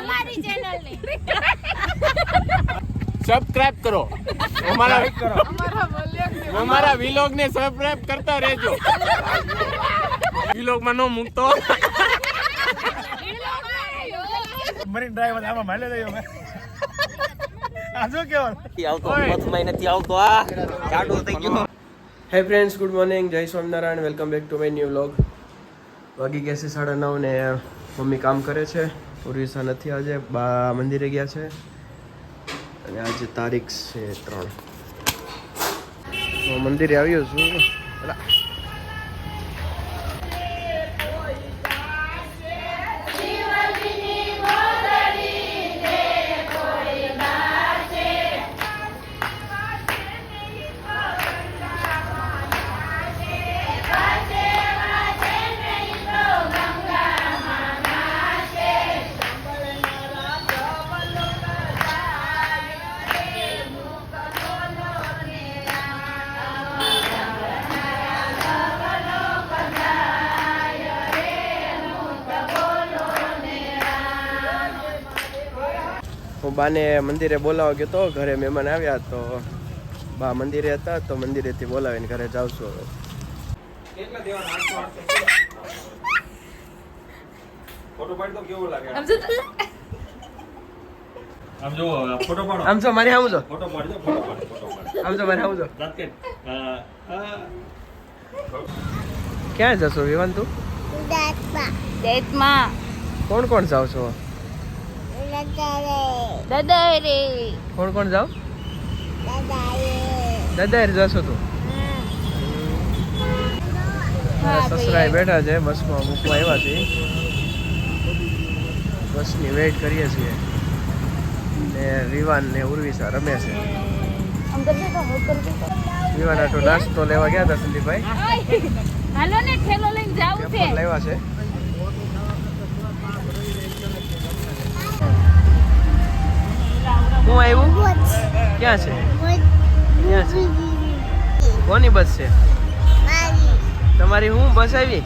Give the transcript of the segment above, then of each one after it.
અમારી ચેનલ ને. સબસ્ક્રાઇબ કરો. અમારા અમારા વિલોગ ને સબસ્ક્રાઇબ કરતા રહેજો. વિલોગમાં નો મૂકતો. મરીન ડ્રાઈવર આમાં માલે દઈએ અમે. આ શું કહેવાનું નથી આવતો મથમાં નથી આવતો આ થઈ ગયો. હે ફ્રેન્ડ્સ ગુડ મોર્નિંગ જય Swaminarayan. Welcome back to my new vlog વાગી ગયા છે સાડા નવ ને મમ્મી કામ કરે છે. ઉર્વિસા નથી, આજે બા મંદિરે ગયા છે. અને આજે તારીખ છે ત્રણ. હું મંદિરે આવ્યો છું. હું બાને મંદિરે બોલાવવા ગયો તો ઘરે મહેમાન આવ્યા તો બા મંદિરે હતા તો મંદિરેથી બોલાવીને ઘરે જાઉં છું હવે. ફોટો પાડી તો કેવો લાગે? આમ જો. ફોટો પાડો. આમ છો મારી આમ હા ક્યાં જશો વિવાન તું? કોણ કોણ જાવ છો? દાદા કોણ કોણ જાવ દાદા હારે જશો તું. સસરાએ બેઠા છે બસમાં મૂકવા આવ્યા છે. બસની વેઇટ કરીએ છીએ. ને વિવાન ને ઉર્વિસા રમે છે. વિવાન આટલો નાસ્તો લેવા ગયા હતા સંદીપભાઈ હાલો ને ઠેલો લઈને જાવ છે. લેવા લાવ્યા છે. હું આવ્યું? ક્યાં છે? ક્યાં છે? કોની બસ છે? તમારી હું બસ આવી?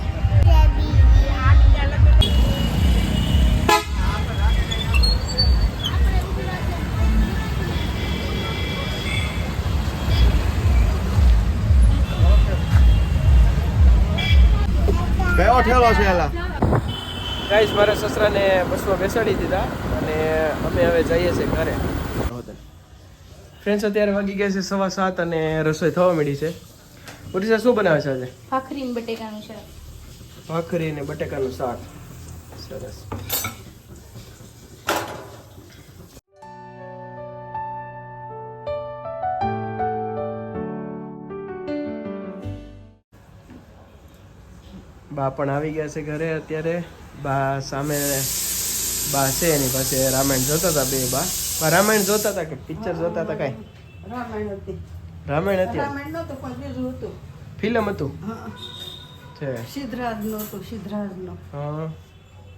કયો ઠેલો છે એલા? ગાઈસ મારા સસરાને બસમાં બેસાડી દીધા અને અમે હવે જઈએ છીએ ઘરે. ફ્રેન્ડ્સ અત્યારે વાગી ગયા છે સવા સાત અને રસોઈ થવા મળી છે. ઉડીસા શું બનાવે છે આજે? ભાખરી ને બટેકાનું શાક. ભાખરી અને બટેકાનું શાક. સરસ. બા પણ આવી ગયા છે ઘરે અત્યારે. બા સામે બા છે એની પાસે રામાયણ જોતા હતા બા બા. રામાયણ જોતા હતા કે પિક્ચર જોતા હતા કઈ? રામાયણ હતી. રામાયણ હતી રામાયણ નહોતું પણ બીજું હતું. ફિલ્મ હતું? હા. છે. સિદ્ધરાજનું હતું સિદ્ધરાજનું. હા.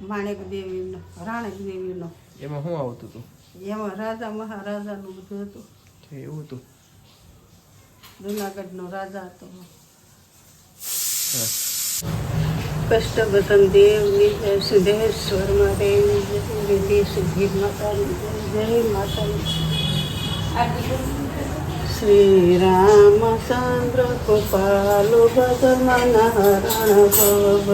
માણેક દેવી નો રાણેક દેવી નો એમાં શું આવતું હતું? એમાં રાજા મહારાજાનું બધું હતું. છે એવું હતું. જુનાગઢનો રાજા હતો. સરસ કષ્ટભસન દેવની જય સિદ્ધેશ્વર માતાની જય વિધિ સિદ્ધિ માતાની જય માતાની શ્રી રામચંદ્ર કૃપાલુ ભગવાન હરણ ભવ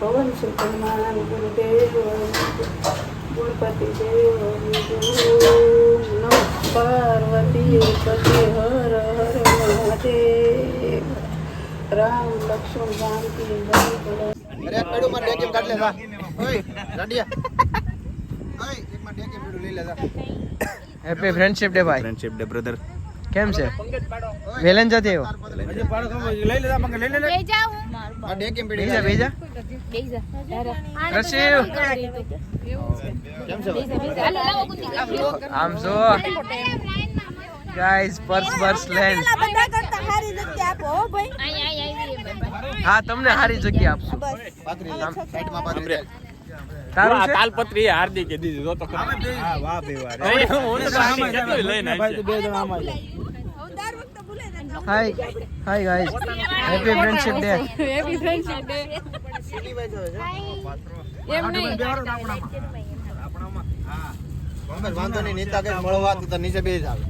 પવન સુકમાન ગુરુદેવ ગુણપતિ દેવ નમ પાર્વતી, પતિ હર હર મહાદેવ. રામ લક્ષ્મણ જાનકી જય બોલો અરે પેડું માં ડેકેમ કાઢ લે જા ઓય રાડિયા ઓય એક માં ડેકેમ પેડું લઈ લે જા હેપી ફ્રેન્ડશિપ ડે ભાઈ ફ્રેન્ડશિપ ડે બ્રધર કેમ છે વેલન જતી આવ્યો હજી પાડો ખબર લઈ લે જા મંગે લઈ લે બે જાવ મારું આ ડેકેમ પેડું બેજા બેજા બે જા રસીવ. કેમ છે હાલો લાવો ગુંદી કાપી આમ જો ગાઈસ પર્સ પર્સ લેન્ડ આઈ આઈ આઈ હા તમને સારી જગ્યા આપશું પાતરી સાઈડમાં પાતરી તારું છે? તાલપત્રી હાર્દિકે દીધી જો તો હા વાહ બે વાર હું તો આમાં કેટલું લઈને. બે જણા આમાં જ. Hi hi guys happy friendship day happy friendship day Mohammad વાંધો નહીં નીતા કે મળવા તો નીચે બેસી આવે.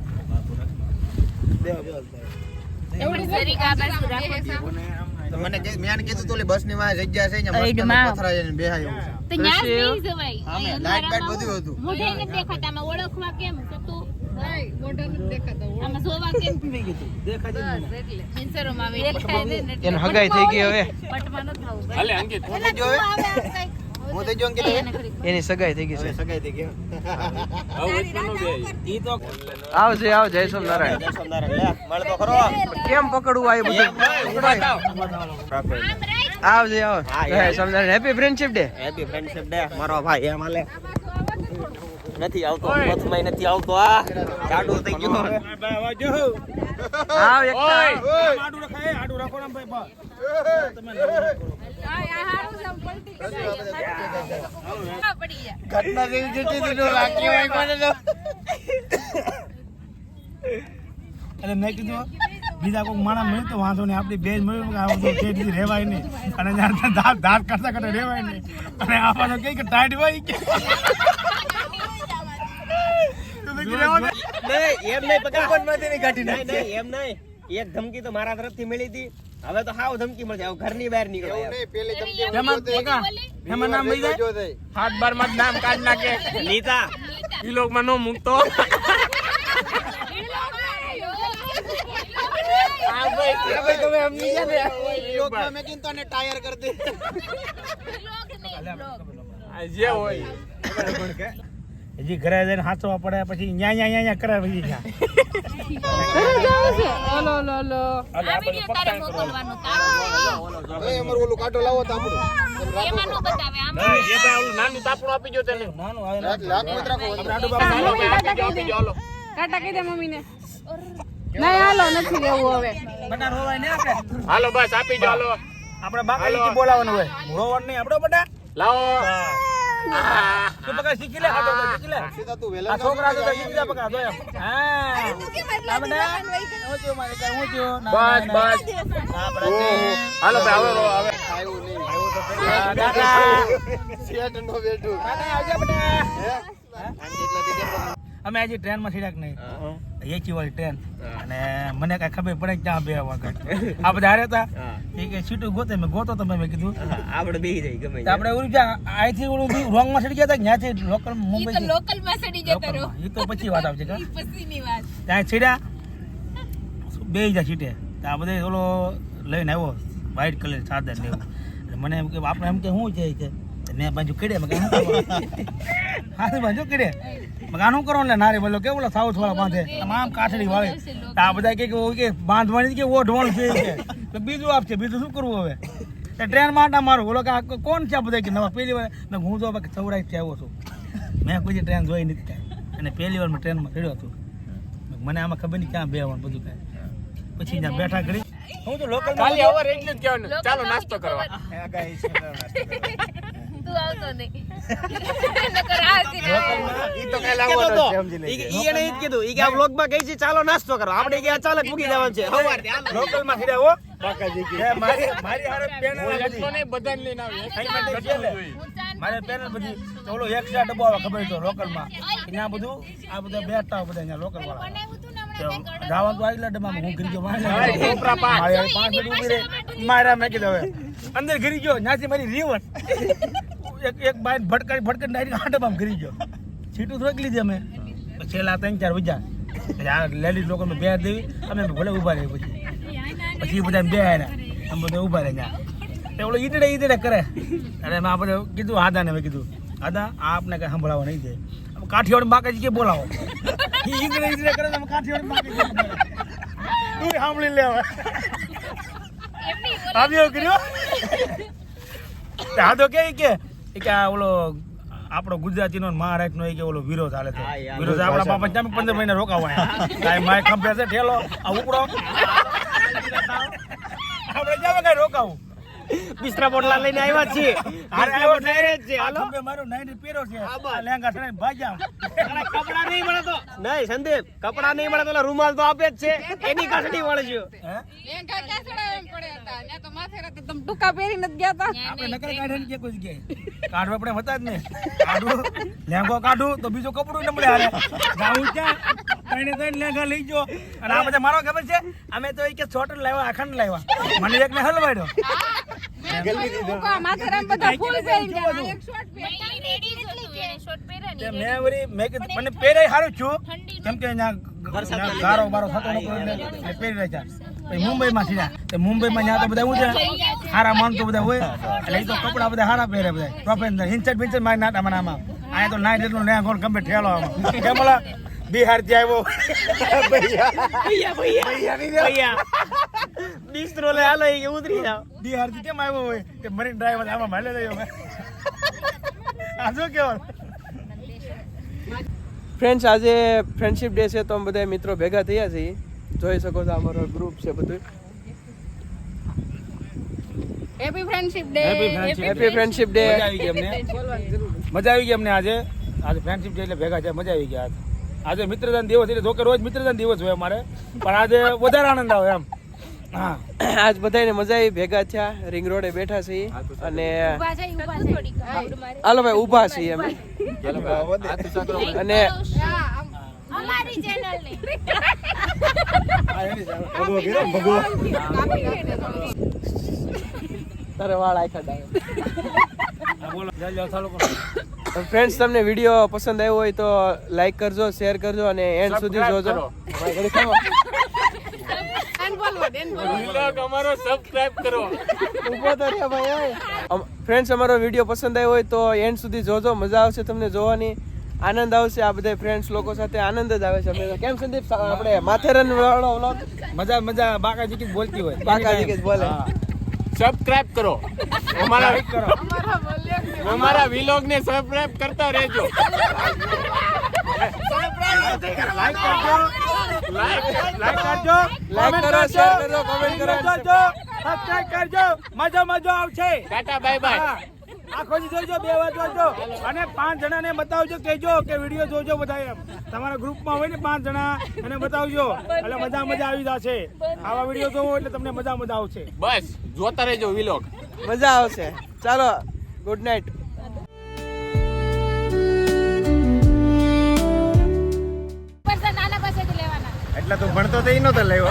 મને મેં કીધું તો ઓલી બસની માં જગ્યા છે ને મસ્ત પથરાય બેહાય તો ન્યાસ બેસી જવાય. આમે લાઈટ બાઈટ બધું હતું. મોઢે નથી દેખાતા આમાં ઓળખવા કેમ? તો તું ને હગાઈ થઈ ગઈ હવે. હું થઈ ગયો હવે? એની સગાઈ થઈ ગઈ છે. સગાઈ થઈ ગઈ ઈ તો આવજે આવ જય સ્વામિનારાયણ જય સ્વામિનારાયણ. લે, મળે તો ખરો. કેમ પકડવું આ બધું? આવજે આવ હા, જય યાર. Happy friendship day happy friendship day મારો ભાઈ એમ હાલે. નથી આવતો. પથમાં નથી આવતો આ જાડો થઈ ગયું. આવ એક ઘટના જેવી જેટલી તો રાખી હોય કોને તો. એટલે મેં કીધું બીજા કોઈ માણસ મળ્યું તો વાંધો નહીં. આપણી બેન મળ્યું કે આ બધું રહેવાય નહીં. અને દાંત દાંત કરતા કરતા રહેવાય નહીં. અને આપણને કઈ કે ટાઈટ હોય કે તો મેં કીધું રહેવા દે. નહીં, એમ નહીં પકા. નહીં, નહીં, એમ નહીં. એક ધમકી તો મારા તરફથી મળી હતી. હવે તો હાવ ધમકી મળશે. હવે ઘરની બહાર નીકળો પેલી ધમકી પકા નામ જાય? હાથ બારમાં નામ કાઢ નાખે. નીતા. ઈ લોકમાં નો. મૂકતો જે હોય. હજી ઘરે જઈને હાથવા પડે પછી ન્યા ન્યા ન્યા ન્યા કરે પછી ન્યા. આ વિડિયો તારે મોકલવાનો તારો એ અમારું ઓલું કાંટો લાવો તો આપણું. એમ રાખો એમાં નો બતાવે આમ. એ તો ઓલું નાનું તાપણું આપી જો તને. નાનું આવે રાખ લાખ મત રાખો હાલો ભાઈ, આપી જો આપી જો હાલો બટા રોવાય ને આપણે? હાલો બસ આપી જો હાલો. આપણે બોલાવવાનું હોય. રોવાનું નહીં આપડે બધા લાવો. તું પકા શીખી લે હાથો શીખી લે. સીધા તું વેલા આ છોકરા તો શીખી લે પકા જો એમ હા. આ બટા હું થયું મારે કાંઈ હું થયું? બસ. બસ. હાલો ભાઈ હવે રો હવે. આવ્યું નહીં. આ કાકા શેઠ નો બેઠું. કાકા આવજે બટા હે? આંટી એટલા દી કેમ અમે આજે ટ્રેનમાં સીડાક નહીં? એચી વાળી ટ્રેન. અને મને કઈ ખબર પડે ક્યાં બે વખત આ બધા હારે હતા? એ કે સીટું ગોતે મેં ગોતો તમે મેં કીધું. આપણે બેહી જાય ગમે તો આપણે ઓલું જ્યાં અહીંથી ઓલું રોંગમાં સડી ગયા હતા ત્યાંથી લોકલ મુંબઈ તો લોકલમાં સડી જતો રહ્યો એ તો પછી વાત આવશે કા પછીની વાત. ત્યાં છીડ્યા બે જા સીટે. તો આ બધા ઓલો લઈને આવ્યો વ્હાઈટ કલર ચાદર એવું. મને એમ કે આપણે એમ કે શું છે મેં બાજુ કીડે મેં કે હાથ હા બાજુ કીડે મેં આનું કરો ને નારે બોલો કેવું ઓલા સાઉથ વાળા બાંધે? તમામ આમ કાઠડી વાળે. તો આ બધા કે કે કે બાંધવાની કે ઓઢવાનું છે કે. તો બીજું આપશે બીજું શું કરવું હવે? તો ટ્રેન માટે મારું. બોલો કે આ કોણ છે આ બધા કે નવા? પહેલી વાર મેં હું તો સૌરાષ્ટ્રથી આવ્યો છું. મેં કોઈ ટ્રેન જોઈ નથી કાંઈ. અને પહેલી વાર મેં ટ્રેનમાં ચડ્યો હતો. મને આમાં ખબર નહીં ક્યાં બેવાનું બધું કાંઈ. પછી ત્યાં બેઠા કરી હું તો લોકલ ખાલી હવે એટલું જ કહેવાનું ચાલો નાસ્તો કરવા. તું આવતો નહીં. ચાલો નાસ્તો કરો. આપણે કે ચાલક મૂકી દેવાનું છે. લોકલમાં ફર્યા હો. એ મારી પેનલ બધી ઓલો એક્સ્ટ્રા ડબ્બો આવે ખબર તો લોકલમાં ત્યાં બધું આ બધા બેઠતા બધા અહીંયા લોકલ વાળા બનાવ્યું તું. જવાનું આગલા ડબ્બામાં હું ગયો પાંચ. મારે મિનિટ રહી. મારા મેં કીધું હવે અંદર ઘરી ગયો ત્યાંથી મારી રીવર એક એક બાઈક ભટકાઈ ભટકાઈ ડાયરી આ કરી ગયો. સીટું થોડીક લીધી અમે. છેલ્લા ત્રણ ચાર વજા. લેડીઝ લોકો બે દેવી અમે ભલે ઊભા રહી પછી. પછી બધા બે આવ્યા અમે બધા ઊભા રહ્યા ત્યાં. ઓલો ઈદડે ઈદડે કરે. અને મેં આપણે કીધું આદાને મેં કીધું. આદા આ આપને કઈ સંભળાવવા નહીં જાય કાઠિયાવાડ બાકાજી કે બોલાવો? ઈ ઈદડે ઈદડે કરે તમે કાઠિયાવાડ બાકાજી તું સાંભળી લે હવે. આવ્યો કર્યો? તો કે કે કે આ ઓલો આપણો ગુજરાતીનો ને મહારાષ્ટ્રનો ઈ કે ઓલો વિરોધ હાલે છે. વિરોધ આપણા બાપા ચામે પંદર મહિના રોકાવા કાંઈ માય ખંભે છે ઠેલો? આ ઉપડો. આપણે જાવે કઈ રોકાવું. બિસ્તરા પોટલા લઈને આવ્યા છીએ. હારે હારે આવ્યો છે. હાલો. મે મારો નાઈન પહેરો છે. આ લેંગા સડાઈને ભાગ્યા. કપડા નહીં મળે તો? નહીં સંદીપ કપડા નહીં મળે તો રૂમાલ તો આપે જ છે. એની કાસડી વળજો હે? ક્યાં ચડાવવા પડે હતા. ને તો માથે રાતે તમ ટુકા પહેરીને જ ગયા હતા. આપણે નકર કાઢે ને કે કોઈ જગ્યાએ. કાઢવા આપણે હતા જ ને કાઢો. લેંગો કાઢું તો બીજું કપડું ન મળે હારે જાવું ક્યાં ત્રણે ત્રણ લેંગા લઈ ગયો. અને આ બધા મારો ખબર છે? અમે તો એક છોટ લાવ્યા અખંડ લાવ્યા. મને એકને હલવાડ્યો. ટૂંકા માથેરામ બધા ફૂલ પહેરીને ગયા હતા. એક ને હલવાડ્યો મને પહેરે સારું છું. કેમ કે ગારો બારો થતો નતો પહેરી રહ્યા મુંબઈમાં સીધા તે મુંબઈમાં ત્યાં તો બધા હું છે? સારા માણસો બધા હોય. એટલે એ તો કપડા બધા સારા પહેરે બધા. પ્રોફેશનલ હિંચટ બિંચટ મારી નાટા મને આમાં. અહીંયા તો નાઈ જેટલું નયા ગોળ ગમે ઠેલો આમાં. કેમ બિહારથી આવ્યો. ભૈયા. બિસ્તરો લઈ હાલો કે ઉતરી જાવ બિહારથી કેમ આવ્યો હોય? કે મરીન ડ્રાઈવર આમાં માલે રહ્યો મેં આ શું કેવું ફ્રેન્ડ્સ આજે ફ્રેન્ડશિપ ડે છે તો અમે બધા મિત્રો ભેગા થયા છીએ. જોઈ શકો છો અમારો ગ્રુપ છે બધું happy friendship day happy friendship day મજા આવી ગઈ અમને. મજા આવી ગઈ અમને આજે. આજે ફ્રેન્ડશિપ ડે એટલે ભેગા થયા મજા આવી ગઈ આજે આજે મિત્રદાન દિવસ એટલે જોકે રોજ મિત્રદાન દિવસ હોય અમારે. પણ આજે વધારે આનંદ આવે એમ. હા. આજ બધાને મજા આવી ભેગા થયા રિંગ રોડે બેઠા છીએ અને હાલો ભાઈ ઊભા છીએ અમે. અને તારે વાળ આખા ડાવે બોલો. ફ્રેન્ડ્સ તમને વીડિયો પસંદ આવ્યો હોય તો લાઈક કરજો શેર કરજો અને એન્ડ સુધી જોજો. ફ્રેન્ડ્સ અમારો વીડિયો પસંદ આવ્યો હોય તો એન્ડ સુધી જોજો. મજા આવશે તમને જોવાની. આનંદ આવશે આ બધા ફ્રેન્ડ્સ લોકો સાથે. આનંદ જ આવે છે. અમે કેમ સંદીપ આપણે માથેરન વાળો વ્લોગ મજા મજા બાકા જીકી બોલતી હોય. બાકાજી બોલે. સબસ્ક્રાઇબ કરો. અમારા અમારા વિલોગ ને સબસ્ક્રાઇબ કરતા રહેજો. લાઈક કરજો. લાઈક લાઈક કરજો. comment કરો, share કરજો, comment કરજો. સબસ્ક્રાઇબ કરજો. મજા મજા આવશે. Tata bye bye. આખો જોજો બે વાર જોજો અને પાંચ જણાને બતાવજો કહેજો કે વીડિયો જોજો બધા એમ. તમારા ગ્રુપમાં હોય ને પાંચ જણા એને બતાવજો. એટલે મજા મજા આવી જશે. આવા વીડિયો જોવો એટલે તમને મજા મજા આવશે. બસ જોતા રહેજો વિલોગ મજા આવશે. ચાલો ગુડ નાઇટ નાના પાસેથી લેવાના. એટલે તું ભણતો તો એ નતો લેવો.